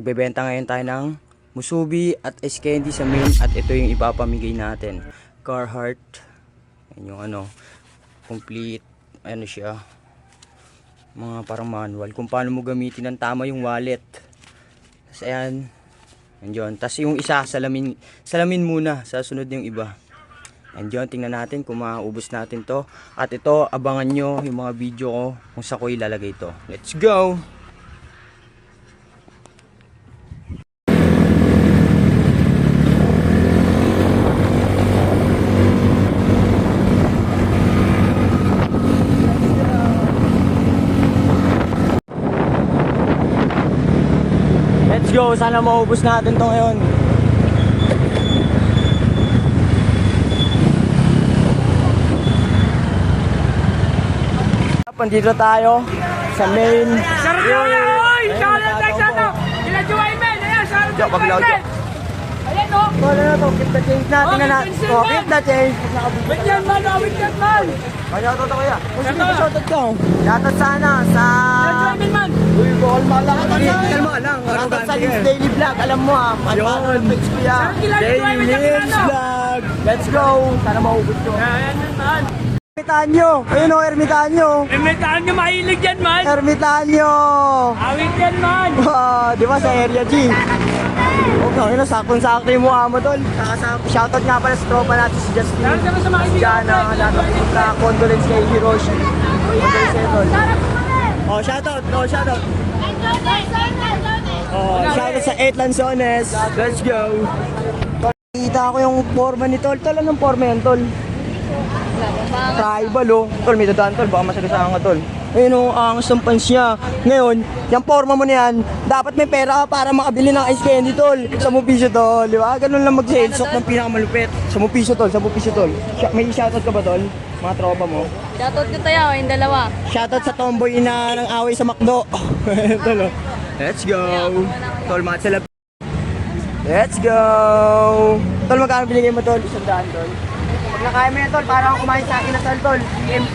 Bebenta ngayon tayo ng musubi at ice candy sa main at ito yung ipapamigay natin. Carhartt. Yan yung ano, complete, ano siya, mga parang manual. Kung paano mo gamitin ng tama yung wallet. Tapos ayan, Andiyon. Tapos yung isa, salamin, salamin muna. Sa sunod yung iba. Andiyon, tingnan natin kung maubos natin to. At ito, abangan nyo yung mga video ko kung sa ko ilalagay to. Let's go! Sana maubos natin to ngayon. Pandito tayo sa main. Sarap na! Ayun, Sarap na. Ilan Joy Men! Ayan, sarap na paglaw, Joy Men! Ayan o! Ito na to, keep the change natin Oh, na na. change, Oh, keep the change. Wait yan man! Oh, wait yan man! Kaya ito to kuya. Kung sino ba shoutout ko? Shoutout sana sa... Men man! Uy, ball malaki. Kalma lang. Shoutout sa Liz Daily Vlog. Alam mo ha. Ano ang page ko yan? Yan ano? Vlog. Let's go. Sana maubos ko. Ayan yan man! Ermitanyo. Ayun o, Ermitanyo. Imitaan nyo mahilig yan man! Ermitanyo. Awit yan man! Ah, di ba sa area G? Okay, na sakong-sakto yung mukha mo tol. Shoutout nga pala sa tropa natin si Justin. Si Jana, lahat ng pumunta. Condolence kay Hiroshi. Condolence kay tol. Oh, shoutout. Oh, shoutout. Oh, shoutout sa 8 Lanzones. Let's go. Kita ko yung forma ni Tol. Tol, anong forma yan, Tol? Tribal, oh. Tol, may dadaan, Tol. Baka masagasaan ka, Tol. Ayun, oh, ang sampans niya. Ngayon, yung forma mo na yan, dapat may pera ka para makabili ng ice candy, Tol. Sa piso, Tol. Di ba? Ganun lang mag-sales talk ng pinakamalupit. Sa piso, Tol. Sa piso, Tol. Sh- may shoutout ka ba, Tol? Mga tropa mo. Shoutout ko tayo, yung dalawa. Shoutout sa tomboy na ng away sa McDo. Tol, oh. Let's go. Tol, mga. Let's go. Tol, magkano binigay mo, Tol? Isang daan, Tol. Nakain mo yan, Tol, parang kumain sa akin na Tol, Tol. PM2.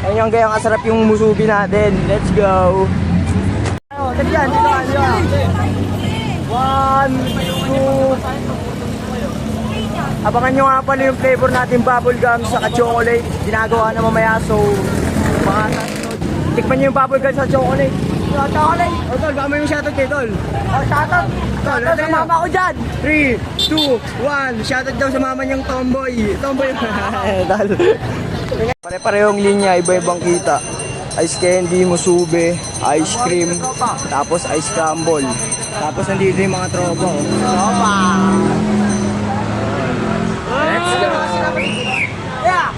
Ayun yung gayang kasarap yung musubi natin. Let's go. Ano, dali yan, dito ka, dito. One, two, Abangan nyo nga pala yung flavor natin bubble gum sa chocolate. Ginagawa na mamaya so mga sasunod. Tikman nyo yung bubble gum sa chocolate. Sa chocolate. O tol, baka yung shoutout kay tol. O shoutout. Tol, sa mama ko dyan. 3, 2, 1. Shoutout daw sa mama niyang tomboy. Tomboy. tol. Pare-parehong linya, iba-ibang kita. Ice candy, musube, ice cream, tapos ice crumble. Tapos nandito yung mga tropa. oh. Tropa! Let's go! Yeah!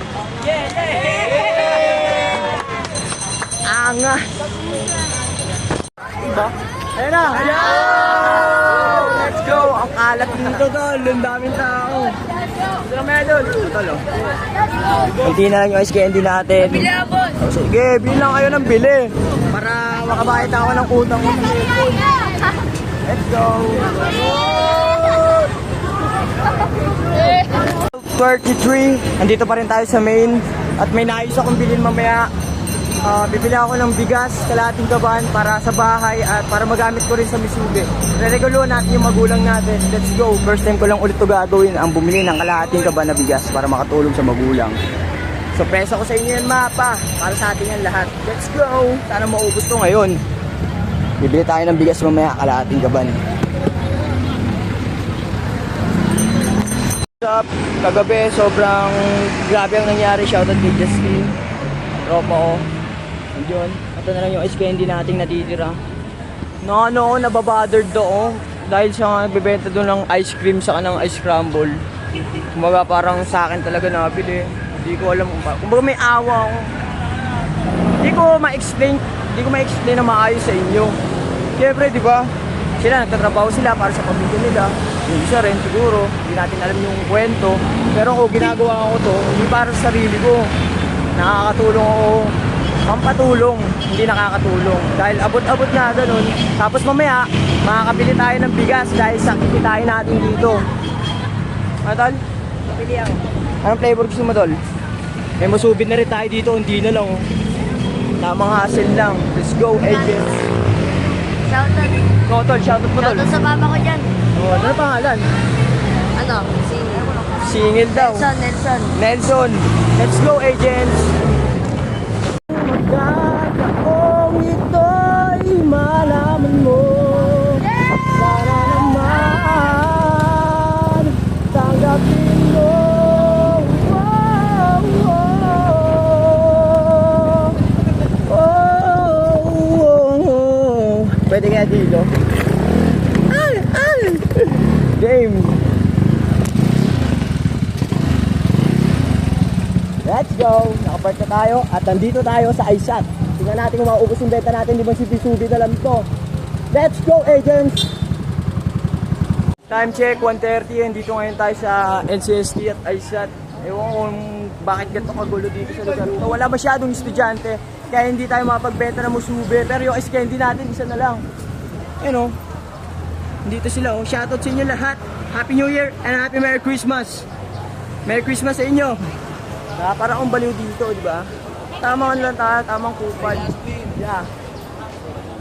Angas! Diba? Ayun na! Let's go! Ang kalat dito, tol. Ang daming tao. Ito na medal. Ito, tol, oh. Hindi na lang yung ice candy natin. Oh, sige, bili lang kayo ng bili. Para makabayad ako ng utang ko sa cellphone. Let's go! 33, andito pa rin tayo sa main at may naayos akong bilhin mamaya. Ah, bibili ako ng bigas, kalating kaban para sa bahay at para magamit ko rin sa Misubi. Rereguluhan natin yung magulang natin. Let's go. First time ko lang ulit to gagawin ang bumili ng kalating kaban na bigas para makatulong sa magulang. So pesa ko sa inyo yan mapa para sa atin yan lahat. Let's go. Sana maubos to ngayon. Bibili tayo ng bigas mamaya kalating kaban. up? Kagabi, sobrang grabe ang nangyari. Shoutout kay Justin. Tropa ko. Yun. Ito na lang yung ice candy nating natitira. No, ano, nababothered do Dahil siya nagbebenta doon ng ice cream sa ng ice crumble. Kumbaga parang sa akin talaga nabili. Hindi ko alam kung pa. Kumbaga may awa ako. Hindi ko ma-explain, hindi ko ma-explain na maayos sa inyo. Siyempre, di ba? Sila nagtatrabaho sila para sa pamilya nila. Yung isa rin siguro, hindi natin alam yung kwento. Pero ako ginagawa ko to, hindi para sa sarili ko. Nakakatulong ako, pampatulong, hindi nakakatulong. Dahil abot-abot nga ganun. Tapos mamaya, makakabili tayo ng bigas dahil sa kikitain natin dito. Ano tol? Pili ako. Anong flavor gusto mo tol? May masubid na rin tayo dito, hindi na lang. oh. Tamang hassle lang. Let's go, agents. Shoutout. Go, tol. Shoutout mo, tol. Shoutout sa papa ko dyan. Oh, ano pangalan? Ano? Si Singil daw. Nelson, Nelson. Nelson. Let's go, agents. Nakapark na tayo at nandito tayo sa iShot. Tingnan natin kung maubos yung benta natin, di ba si Pisubi na lang to. Let's go, agents! Time check, 1.30. Nandito ngayon tayo sa NCST at iShot. Ewan ko kung bakit ganito kagulo dito sa lugar to. Wala masyadong estudyante, kaya hindi tayo makapagbenta ng musubi. Pero yung candy natin, isa na lang. You know, dito sila oh. Shoutout sa inyo lahat. Happy New Year and Happy Merry Christmas. Merry Christmas sa inyo. Ah, para akong baliw dito, di ba? Tama ano lang tayo, tamang kupal. Yeah.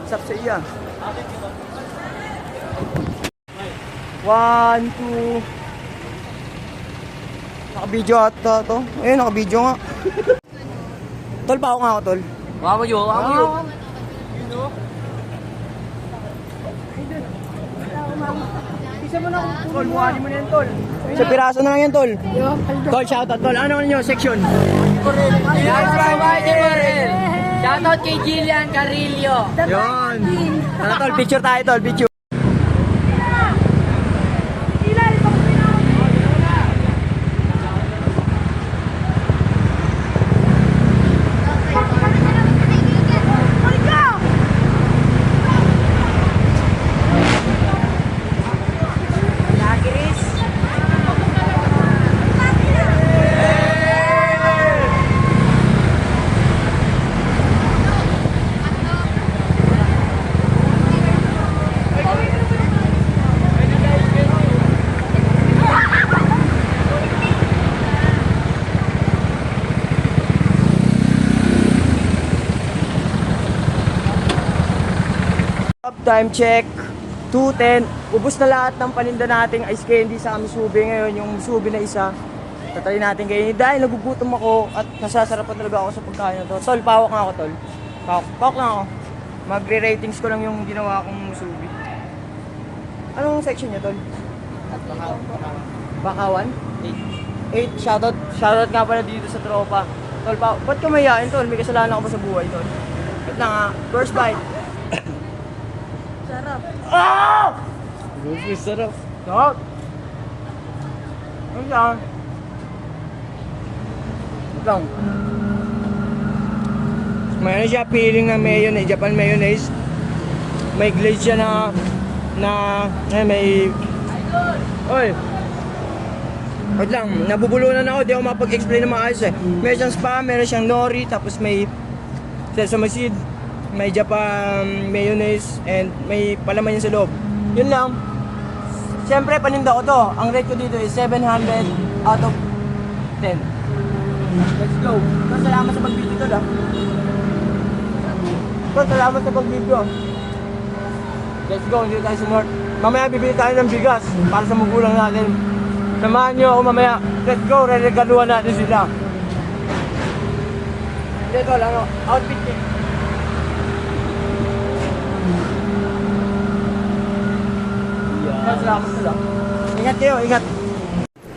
Sap sa iya. One, two. Naka-video ata to. Ayun, naka-video nga. tol, pa ako nga ako, tol. Wako yun, wako yun. Isa mo na, tol. Buhali mo na yan, tol. Sa piraso na lang yan, tol. Tol, shoutout, tol. Ano nyo, section? Shoutout kay Jillian Carillo. Yun. Ano, tol, picture tayo, tol. Picture. Time check. 2.10. Ubus na lahat ng paninda nating ice candy sa Misubi ngayon. Yung Misubi na isa. Tatry natin kayo. Dahil nagugutom ako at nasasarapan talaga ako sa pagkain na to. Tol, pawak nga ako, tol. Pawak, pawak lang ako. Magre-ratings ko lang yung ginawa kong Misubi. Anong section niya, tol? Bakawan? 8. 8. Shoutout. Shoutout nga pala dito sa tropa. Tol, pa, ba't ka tol? May kasalanan ako ba sa buhay, tol? Wait lang ha. First bite. Sarap. Ah! Gusto sarap. Sarap. Ano yan? Wait lang. May ano siya, feeling na mayonnaise, Japan mayonnaise. May glaze siya na, na, eh, may... Oy! Wait lang, nabubulunan ako, di ako mapag-explain na maayos eh. Meron siyang spam, meron siyang nori, tapos may sesame seed, may Japan mayonnaise, and may palaman yun sa loob. Yun lang. Siyempre, paninda ko to. Ang rate ko dito is 700 out of 10. Let's go. Salamat sa pag-video to, ah. So, salamat sa pag-video. Let's go, hindi tayo sumort. Mamaya bibili tayo ng bigas para sa magulang natin. Samahan nyo ako mamaya. Let's go, re-regaluhan natin sila. Dito lang, oh. outfit check. Salamat sila. Ingat kayo, ingat.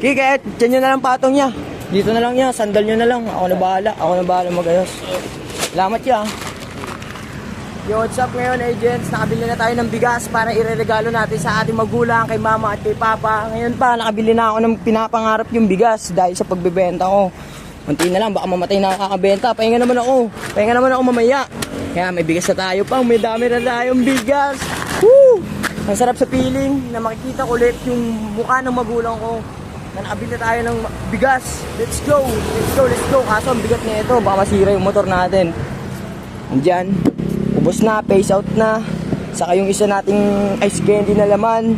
Kikit, dyan nyo na lang patong niya. Dito na lang niya, sandal nyo na lang. Ako na bahala, ako na bahala magayos. Salamat ya. Yo, what's up ngayon agents? Nakabili na tayo ng bigas para ireregalo natin sa ating magulang, kay mama at kay papa. Ngayon pa, nakabili na ako ng pinapangarap yung bigas dahil sa pagbebenta ko. Kunti na lang, baka mamatay na kakabenta. Pahinga naman ako. Pahinga naman ako mamaya. Kaya may bigas na tayo pa. May dami na tayong bigas. Woo! Ang sarap sa feeling na makikita ko ulit yung mukha ng magulang ko na nakabili na tayo ng bigas. Let's go! Let's go, let's go. Kaso ang bigat na ito, baka masira yung motor natin. Andyan. Ubos na, face out na. Saka yung isa nating ice candy na laman.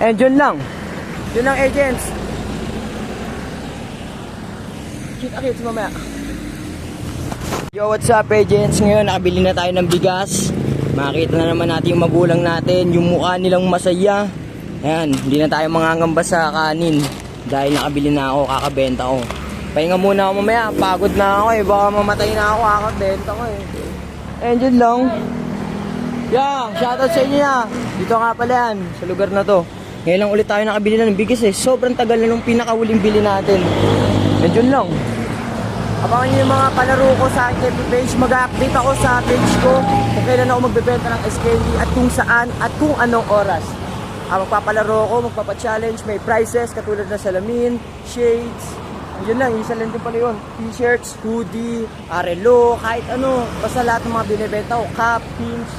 And yun lang. Yun lang, agents. Kita-kits mamaya. Yo, what's up, agents? Ngayon, nakabili na tayo ng bigas. Makita na naman natin yung magulang natin, yung mukha nilang masaya. Ayan, hindi na tayo mangangamba sa kanin. Dahil nakabili na ako, kakabenta ko. Pahinga muna ako mamaya, pagod na ako eh. Baka mamatay na ako, kakabenta ko eh. Ayan, dyan lang. Yeah, shoutout sa inyo na. Dito nga pala yan, sa lugar na to. Ngayon lang ulit tayo nakabili na ng bigas eh. Sobrang tagal na nung pinakahuling bili natin. Medyo lang. Abangan nyo yung mga palaro ko sa aking page. Mag-update ako sa page ko kung kailan ako magbebenta ng SKD at kung saan at kung anong oras. Ah, magpapalaro ako, magpapa-challenge, may prizes katulad ng salamin, shades, yun lang, isa lang din pala yun. T-shirts, hoodie, arelo, kahit ano. Basta lahat ng mga binibenta ko, cap, pins.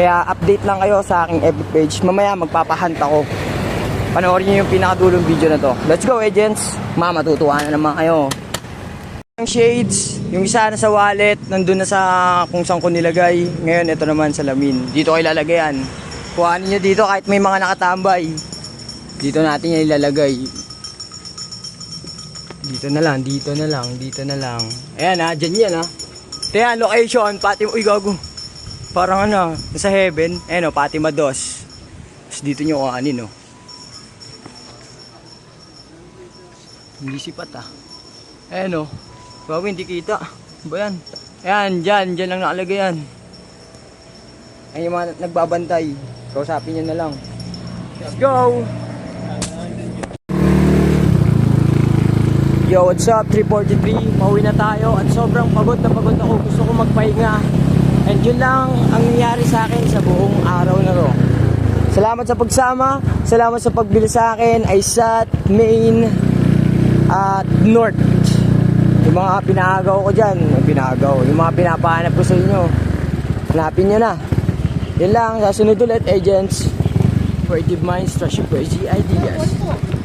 Kaya update lang kayo sa aking FB page. Mamaya magpapahunt ako. Panoorin nyo yung pinakadulong video na to. Let's go, agents! Mama, matutuwa na naman kayo. Ang shades, yung isa na sa wallet, nandun na sa kung saan ko nilagay. Ngayon, ito naman sa lamin. Dito ko ilalagay yan. Kuhanin nyo dito kahit may mga nakatambay. Dito natin yan ilalagay. Dito na lang, dito na lang, dito na lang. Ayan ha, dyan yan ha. Kaya location, pati uy gago. Parang ano, nasa heaven. Ayan o, Fatima Dos. Tapos dito nyo kuhanin o. Hindi sipat ah. Ayan o. Bago hindi kita. Ba yan? Ayan, dyan. Dyan lang nakalagay yan. Ayan yung mga nagbabantay. Kausapin nyo na lang. Let's go! Yo, what's up? 343. Mauwi na tayo at sobrang pagod na pagod ako. Gusto ko magpahinga. And yun lang ang nangyari sa akin sa buong araw na to. Salamat sa pagsama. Salamat sa pagbili sa akin. Aysat, Main, at North. Yung mga pinagaw ko dyan. Pinagaw. Yung mga pinapahanap ko sa inyo. Hanapin nyo na. Yun lang. Sa sunod ulit, agents. Creative Minds, Your Crazy Ideas.